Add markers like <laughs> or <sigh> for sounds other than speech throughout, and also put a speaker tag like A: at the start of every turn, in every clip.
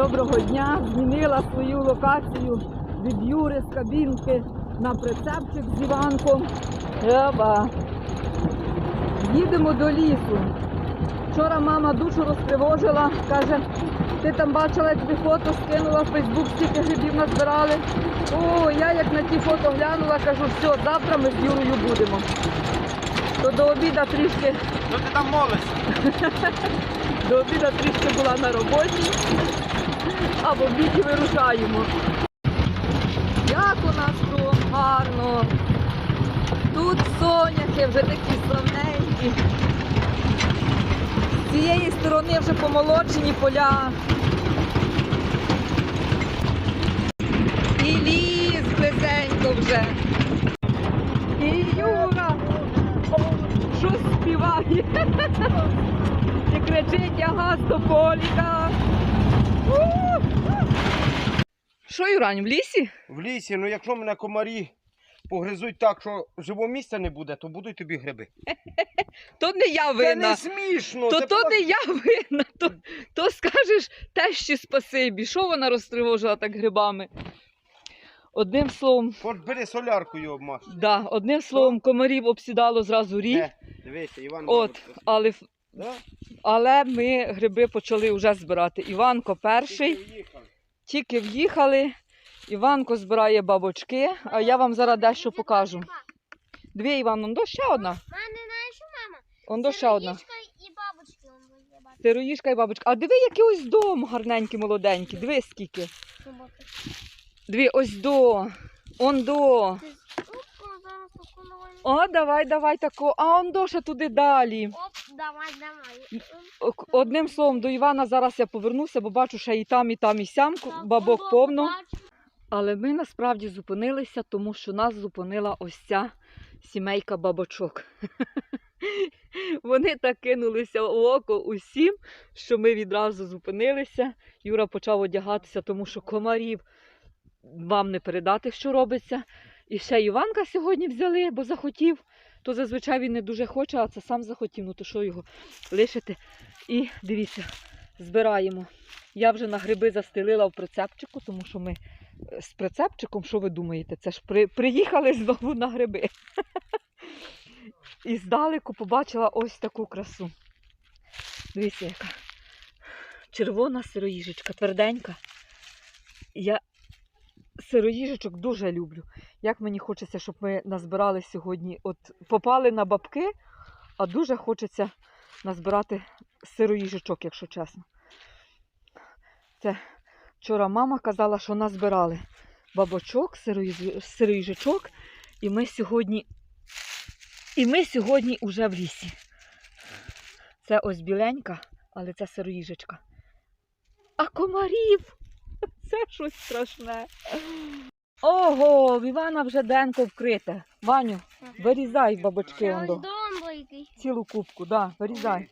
A: Доброго дня! Змінила свою локацію від Юри з кабінки на прицепчик з Іванком. Еба. Їдемо до лісу. Вчора мама душу розтривожила, каже, ти там бачила, як ти фото скинула в Фейсбук, скільки грибів назбирали. О, я як на ті фото глянула, кажу, все, завтра ми з Юрою будемо. То до обіда трішки
B: Що ти там молишся? <laughs>
A: до обіда трішки була на роботі, а в обіді вирушаємо. Як у нас тут гарно. Тут соняхи вже такі славненькі. З цієї сторони вже помолочені поля. І ліс близенько вже. І Юра щось співає. <laughs> І кричить я газ до. У! Що, Юрань, в лісі?
B: В лісі, ну якщо мене комарі погризуть так, що живого місця не буде, то будуть тобі гриби.
A: То не я
B: Це не смішно.
A: То
B: це
A: то
B: просто-
A: не я винна, то, то скажеш тещі спасибі. Що вона розтривожила так грибами? Одним словом,
B: От бери солярку і обмаш.
A: да, одним словом, комарів обсідало зразу рік.
B: Де? Дивися, Іван.
A: От, але,
B: Да?
A: але ми гриби почали вже збирати. Іванко перший.
B: Тільки в'їхав.
A: Тільки в'їхали. Іванко збирає бабочки, а я вам зараз дещо покажу. Дві Іван, он до ще одна. Он до ще одна.
C: Сироїжка і
A: бабочка. А диви, який ось дом гарненький, молоденький. Диви скільки. Дві ось до. Он до.
C: Зараз таку новину.
A: О, давай, давай тако. А он до ще туди далі.
C: Оп, давай, давай.
A: Одним словом, до Івана зараз я повернуся, бо бачу, що і там, і там, і сям бабок повно. Але ми насправді зупинилися, тому що нас зупинила ось ця сімейка бабочок. <laughs> Вони так кинулися в око усім, що ми відразу зупинилися. Юра почав одягатися, тому що комарів вам не передати, що робиться. І ще Іванка сьогодні взяли, бо захотів. То зазвичай він не дуже хоче, а це сам захотів, ну то що його лишити. І дивіться, збираємо. Я вже на гриби застелила в прицепчику, тому що ми е, з прицепчиком, що ви думаєте? Це ж при, приїхали знову на гриби. І здалеку побачила ось таку красу. Дивіться, яка червона сироїжечка, тверденька. Я сироїжечок дуже люблю. Як мені хочеться, щоб ми назбирали сьогодні. От попали на бабки, а дуже хочеться назбирати сироїжечок, якщо чесно. Це Вчора мама казала, що назбирали бабочок, сироїж- сироїжачок, і ми сьогодні. І ми сьогодні уже в лісі. Це ось біленька, але це сироїжечка. А комарів! Це щось страшне. Ого, в Івана вже денко вкрите. Ваню, вирізай бабочки
C: Ще ось
A: до. Цілу кубку, да, вирізай.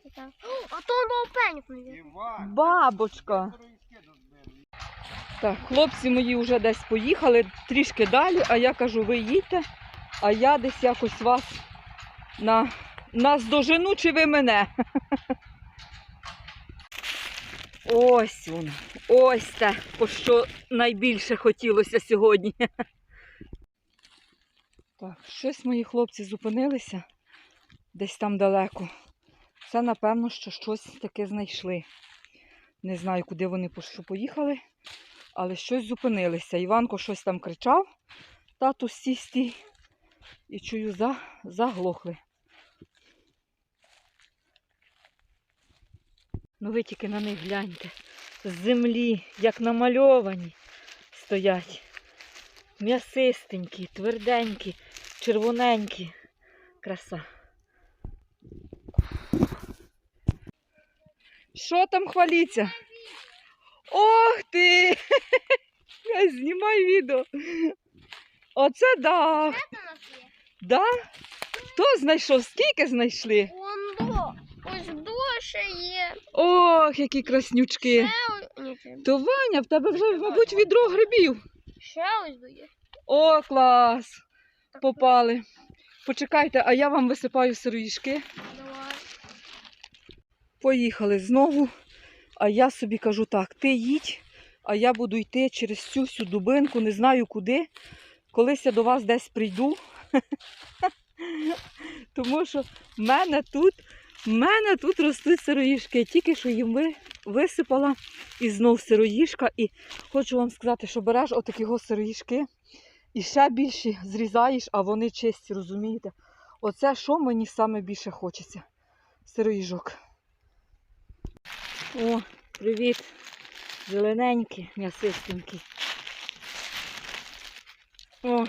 C: А то пеньок,
A: Бабочка. Так, хлопці мої вже десь поїхали трішки далі, а я кажу, ви їдьте, а я десь якось вас на, наздожену, чи ви мене. <laughs> Ось воно, ось те, по що найбільше хотілося сьогодні. Так, щось мої хлопці зупинилися десь там далеко. Це, напевно, що щось таке знайшли. Не знаю, куди вони пош- поїхали, але щось зупинилися. Іванко щось там кричав, тату стій. І чую, за, заглохли. Ну ви тільки на них гляньте. З землі, як намальовані, стоять. М'ясистенькі, тверденькі, червоненькі. Краса. Що там хваліться? Ох ти! <laughs> Знімай відео. Оце да. Хто знайшов? Скільки знайшли?
C: Ось ще є.
A: Ох, які краснючки.
C: Ще. Ні, це-
A: То Ваня, в тебе вже, мабуть, відро грибів.
C: Ще ось є.
A: О, клас!
C: Так,
A: Попали. Почекайте, а я вам висипаю сироїшки.
C: Давай.
A: Поїхали знову. А я собі кажу так, ти їдь, а я буду йти через всю всю дубинку, не знаю куди. Колись я до вас десь прийду. <laughs> Тому що в мене тут, в мене тут ростуть сироїшки. Я тільки що їм висипала і знов сироїшка. І хочу вам сказати, що береш отакі го сироїшки і ще більше зрізаєш, а вони чисті, розумієте? Оце що мені саме більше хочеться. Сироїжок. О, привіт. Зелененький, м'ясистенький. О,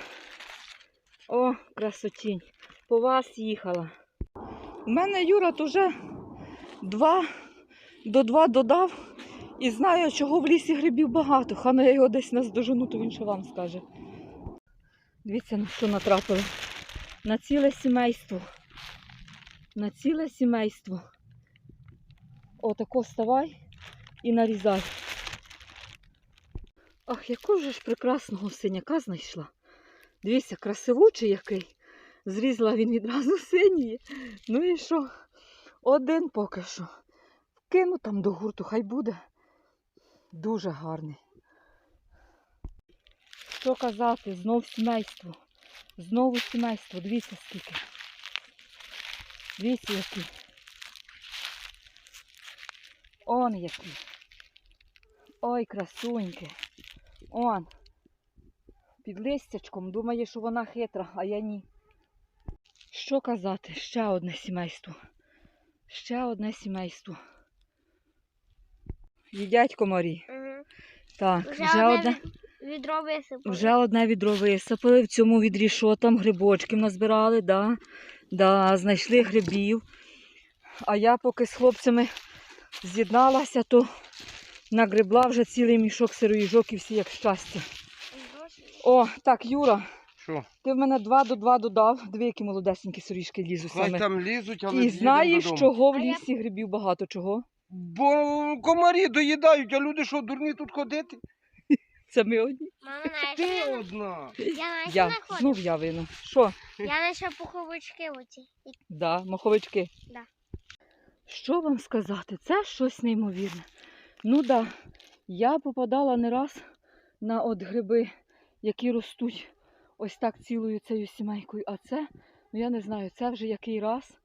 A: о, красотінь. По вас їхала. У мене Юра то вже два до два додав і знаю, чого в лісі грибів багато. Хана я його десь наздожену, то він ще вам скаже. Дивіться, на що натрапили. На ціле сімейство. На ціле сімейство. Отако ставай і нарізай. Ах, же ж прекрасного синяка знайшла. Дивіться, красивучий який. Зрізала він відразу синій. Ну і що? Один поки що. Кину там до гурту, хай буде. Дуже гарний. Що казати, знов сімейство. Знову сімейство. Дивіться скільки. Дивіться який. Он який. Ой, красуньки. Он. Під листячком. Думає, що вона хитра, а я ні. Що казати? Ще одне сімейство. Ще одне сімейство. Їдять комарі.
C: Угу.
A: Так,
C: Вже,
A: вже, одне,
C: відро висипали.
A: вже одне відро висипали. В цьому відрі що там? Грибочків назбирали, да, да, знайшли грибів. А я поки з хлопцями з'єдналася, то нагребла вже цілий мішок сироїжок і всі як щастя. О, так, Юра,
B: Що?
A: ти в мене два до два додав. Дві які молодесенькі сиріжки лізуть
B: Хай
A: саме.
B: там лізуть, але
A: І знаєш,
B: додому.
A: чого в лісі грибів багато чого?
B: Бо комарі доїдають, а люди що, дурні тут ходити?
A: Це ми одні.
C: Мама, знаєш,
B: Ти
C: я,
B: одна.
C: я знаєш,
A: Я,
C: знаходила?
A: знов я вину. Що?
C: Я знайшла пуховички оці. І
A: Да, маховички.
C: Да.
A: Що вам сказати? Це щось неймовірне. Ну да, я попадала не раз на от гриби, які ростуть ось так цілою цією сімейкою. А це, ну я не знаю, це вже який раз.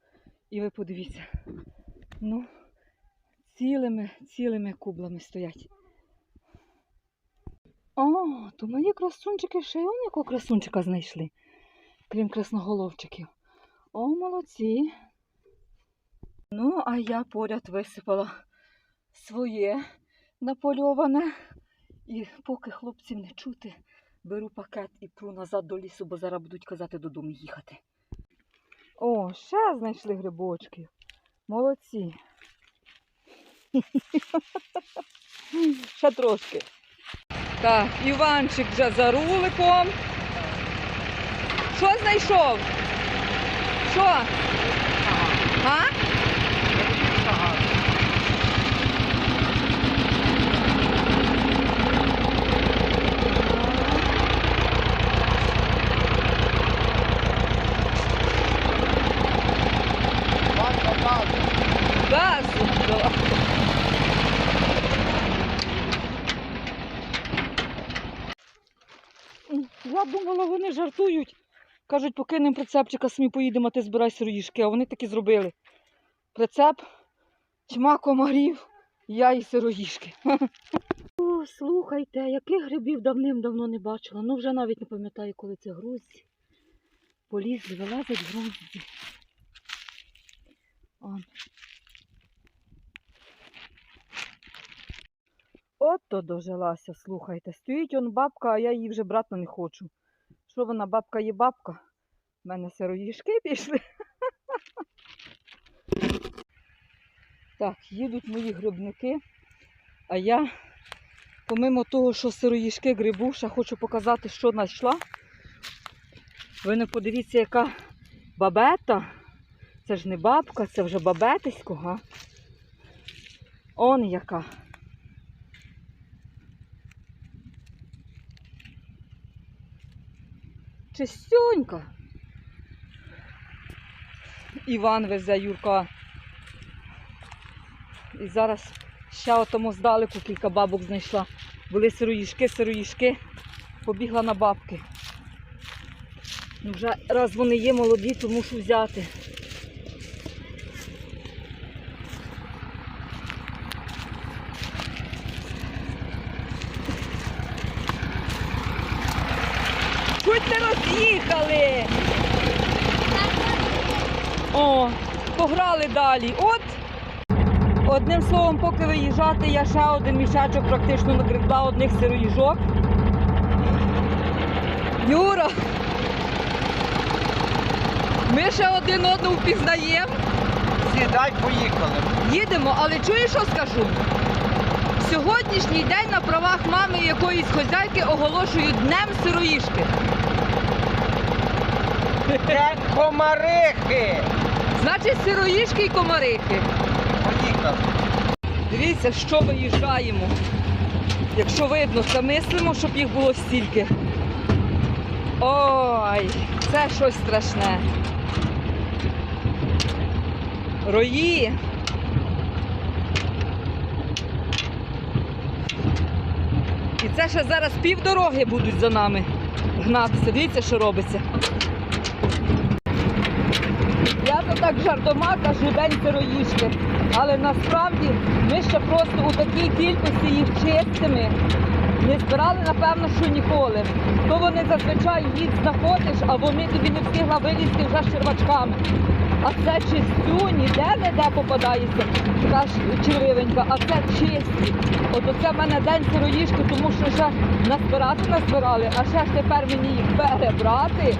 A: І ви подивіться. Ну, цілими, цілими кублами стоять. О, то мої красунчики ще й якого красунчика знайшли, крім красноголовчиків. О, молодці. Ну, а я поряд висипала своє напольоване. І поки хлопців не чути, беру пакет і пру назад до лісу, бо зараз будуть казати додому їхати. О, ще знайшли грибочки. Молодці. Ще трошки. Так, Іванчик вже за руликом. Що знайшов? Що? А? Кажуть, покинемо прицепчика, самі поїдемо, а ти збирай сироїшки. А вони таки зробили. Прицеп, тьма комарів, я і сироїшки. <laughs> О, слухайте, яких грибів давним-давно не бачила. Ну вже навіть не пам'ятаю, коли це грузі. Полізли, вилазять грузі. Он. От то дожилася, слухайте. Стоїть он бабка, а я її вже брати не хочу. Що вона, бабка є бабка? У мене сироїшки пішли. <laughs> Так, їдуть мої грибники, а я, помимо того, що сироїшки грибу, ще хочу показати, що знайшла. Ви не подивіться, яка бабета. Це ж не бабка, це вже бабетисько, га? Он яка. Чистюнька. Іван везе Юрка. І зараз ще отому здалеку кілька бабок знайшла. Були сироїшки, сироїшки. Побігла на бабки. Ну, вже раз вони є молоді, то мушу взяти. Чуть не роз'їхали. О, пограли далі. От. Одним словом, поки виїжджати, я ще один мішечок практично нагребла одних сироїжок. Юра, ми ще один одного впізнаємо.
B: Сідай, поїхали.
A: Їдемо, але чуєш, що скажу? Сьогоднішній день на правах мами якоїсь хозяйки оголошують днем сироїшки.
B: Де комарихи?
A: Значить, сироїшки і комарихи.
B: Поїхали.
A: Дивіться, що виїжджаємо. Якщо видно, це мислимо, щоб їх було стільки. Ой, це щось страшне. Рої. І це ще зараз півдороги будуть за нами гнатися. Дивіться, що робиться. Я то так жартома кажу день сироїшки. Але насправді ми ще просто у такій кількості їх чистими не збирали, напевно, що ніколи. То вони зазвичай їх знаходиш, а вони тобі не встигла вилізти вже з червачками. А це чистю, ніде не де попадається така ж червивенька, а це чисті. От оце в мене день сироїшки, тому що ще назбирати назбирали, а ще ж тепер мені їх перебрати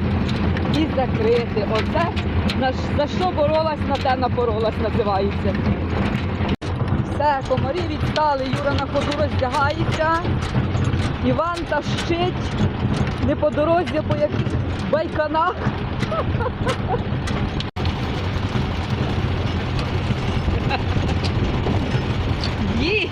A: і закрити. Оце за що боролась, на те напоролась, називається. Все, комарі відстали, Юра на ходу роздягається. Іван тащить не по дорозі, по яких байканах. Їдь!